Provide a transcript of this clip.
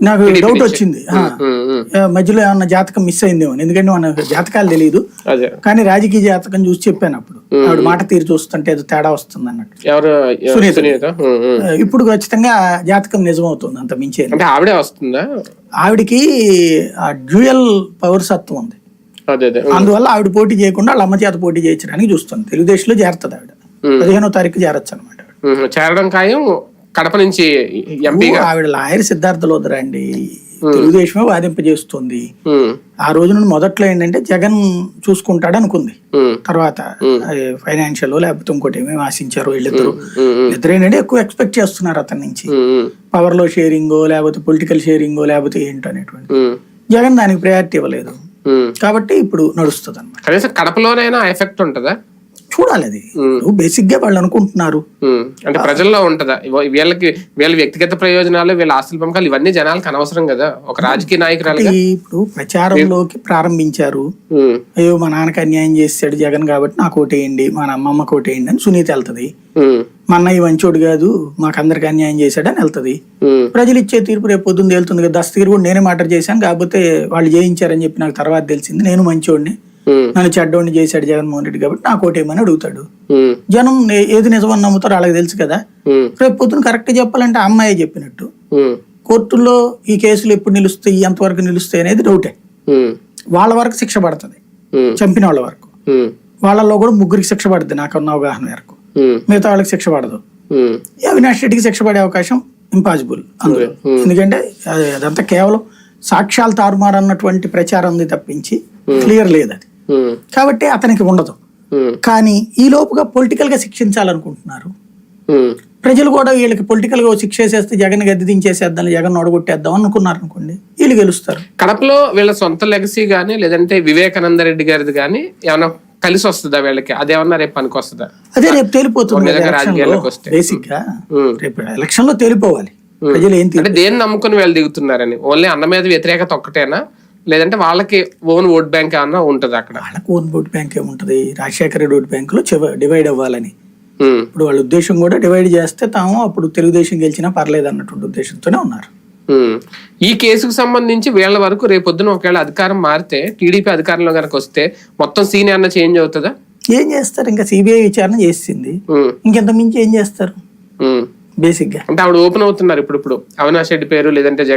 నాకు డౌట్. వచ్చింది. ఉమ్, ఉమ్. ఆ, మధ్యలో ఏమన్నా జాతకం మిస్ అయిందేమో ఎందుకంటే మన జాతకాలు తెలియదు కానీ రాజకీయ జాతకం చూసి చెప్పాను అప్పుడు. ఆవిడ మాట తీరు చూస్తుంటే ఏదో తేడా వస్తుంది అన్నట్టు. సునీత. ఇప్పుడు ఖచ్చితంగా జాతకం నిజమవుతుంది అంత మించే ఆవిడే వస్తుందా? ఆవిడకి ఆ డ్యూయల్ పవర్ సత్వం ఉంది అందువల్ల ఆవిడ పోటీ చేయకుండా వాళ్ళ అమ్మ చేత పోటీ చేయించడానికి చూస్తుంది. తెలుగుదేశంలో చేరుతుంది ఆవిడ. పదిహేనో తారీఖు చేరొచ్చు అనమాట చేరడం ఖాయం కడప నుంచి ఎంపీగా ఆవిడ లాయర్ సిద్ధార్థ లోదరా అండి తెలుగుదేశమే వాదింపజేస్తుంది. ఆ రోజు నుండి మొదట్లో ఏంటంటే జగన్ చూసుకుంటాడు అనుకుంది తర్వాత ఫైనాన్షియల్ లేకపోతే ఇంకోటి ఏమేమి ఆశించారు వీళ్ళిద్దరు. ఇద్దరు ఏంటంటే ఎక్కువ ఎక్స్పెక్ట్ చేస్తున్నారు అతని నుంచి. పవర్లో షేరింగో లేకపోతే పొలిటికల్ షేరింగో లేకపోతే ఏంటో అనేటువంటి. జగన్ దానికి ప్రయారిటీ ఇవ్వలేదు. కాబట్టి ఇప్పుడు నడుస్తుంది అనమాట కనీసం కడపలోనైనా ఎఫెక్ట్ ఉంటుందా? చూడాలి అది. బేసిక్గా వాళ్ళు అనుకుంటున్నారు. అంటే ప్రజల్లో ఉంటదా? వీళ్ళకి వీళ్ళ వ్యక్తిగత ప్రయోజనాలు వీళ్ళ ఆస్తుల పంపకాలు ఇవన్నీ జనాలకు అనవసరం కదా? ఒక రాజకీయ నాయకురాలుగా? ఈ ఇప్పుడు ప్రచారంలోకి ప్రారంభించారు. అయ్యో మా నాన్నకి అన్యాయం చేసాడు జగన్ కాబట్టి నాకు ఓటేయండి మా అమ్మమ్మ ఓటేయండి అని సునీత వెళ్తది. మా అన్నయ్య మంచోడు కాదు మాకు అందరికి అన్యాయం చేశాడని వెళ్తది. ప్రజలు ఇచ్చే తీర్పు రేపు పొద్దున్న తేలుతుంది కదా దస్తగిరి కూడా నేనే మాట చేశాను కాకపోతే వాళ్ళు జయించారని చెప్పి నాకు తర్వాత తెలిసింది నేను మంచోడిని. నన్ను చెడ్డోడిని చేశాడు జగన్మోహన్ రెడ్డి కాబట్టి నాకు ఓటేయమని అడుగుతాడు. జనం ఏది నిజమని నమ్ముతారో వాళ్ళకి తెలుసు కదా. రేపు పొద్దున కరెక్ట్ చెప్పాలంటే అమ్మాయే చెప్పినట్టు. కోర్టుల్లో ఈ కేసులు ఎప్పుడు నిలుస్తాయి ఎంతవరకు నిలుస్తాయి అనేది డౌటే. వాళ్ళ వరకు శిక్ష పడుతుంది. చంపిన వాళ్ళ వరకు. ఉమ్, వాళ్ళల్లో కూడా ముగ్గురికి శిక్ష పడుతుంది నాకున్న అవగాహన మేరకు. మిగతా వాళ్ళకి శిక్ష పడదు. అవినాష్ రెడ్డికి శిక్ష పడే అవకాశం ఇంపాసిబుల్ అందులో. ఎందుకంటే అది- అదంతా కేవలం సాక్ష్యాలు తారుమారు అన్నటువంటి ప్రచారం ఉంది తప్పించి క్లియర్ లేదు అది. కాబట్టి అతనికి ఉండదు. కానీ ఈ లోపుగా పొలిటికల్గా శిక్షించాలనుకుంటున్నారు. ప్రజలు కూడా వీళ్ళకి పొలిటికల్గా శిక్ష వేసేస్తే జగన్ గద్దె దించేసేద్దాం జగన్ ఓడగొట్టేద్దాం అనుకున్నారు అనుకోండి వీళ్ళు గెలుస్తారు. కడపలో వీళ్ళ సొంత లెగసీ గానీ లేదంటే వివేకానంద రెడ్డి గారిది గానీ ఏమైనా కలిసి వస్తుందా వీళ్ళకి? అదేమన్నా రేపు పనికి వస్తుందా అదే రేపు తేలిపోతుంది. బేసిక్గా. రేపు ఎలక్షన్లో తేలిపోవాలి ప్రజలు ఏం అంటే దేన్ని నమ్ముకుని వీళ్ళు దిగుతున్నారని? ఓన్లీ అన్న మీద వ్యతిరేకత ఒక్కటేనా? లేదంటే వాళ్ళకి ఓన్ ఓట్ బ్యాంక్ ఏమన్నా ఉంటది అక్కడ? వాళ్ళకు ఓన్ ఓట్ బ్యాంక్ ఏముంటది రాజశేఖర రెడ్డి ఓట్ బ్యాంకులో డివైడ్ అవ్వాలని. ఇప్పుడు వాళ్ళ ఉద్దేశం కూడా డివైడ్ చేస్తే తాము అప్పుడు తెలుగుదేశం గెలిచినా పర్లేదు అన్నటువంటి ఉద్దేశంతోనే ఉన్నారు. ఈ కేసుకు సంబంధించి వీళ్ళ వరకు రేపొద్దున ఒకవేళ అధికారం మారితే టీడీపీ అధికారంలో కనుక వస్తే మొత్తం సీన్ ఏమన్నా చేంజ్ అవుతుందా? ఏం చేస్తారు? ఇంకా సిబిఐ విచారణ చేసింది. ఇంకెంత మించి ఏం చేస్తారు. బేసిక్గా. అంటే ఆవిడ ఓపెన్ అవుతున్నారు ఇప్పుడు ఇప్పుడు. అవినాష్ రెడ్డి పేరు లేదంటే జగన్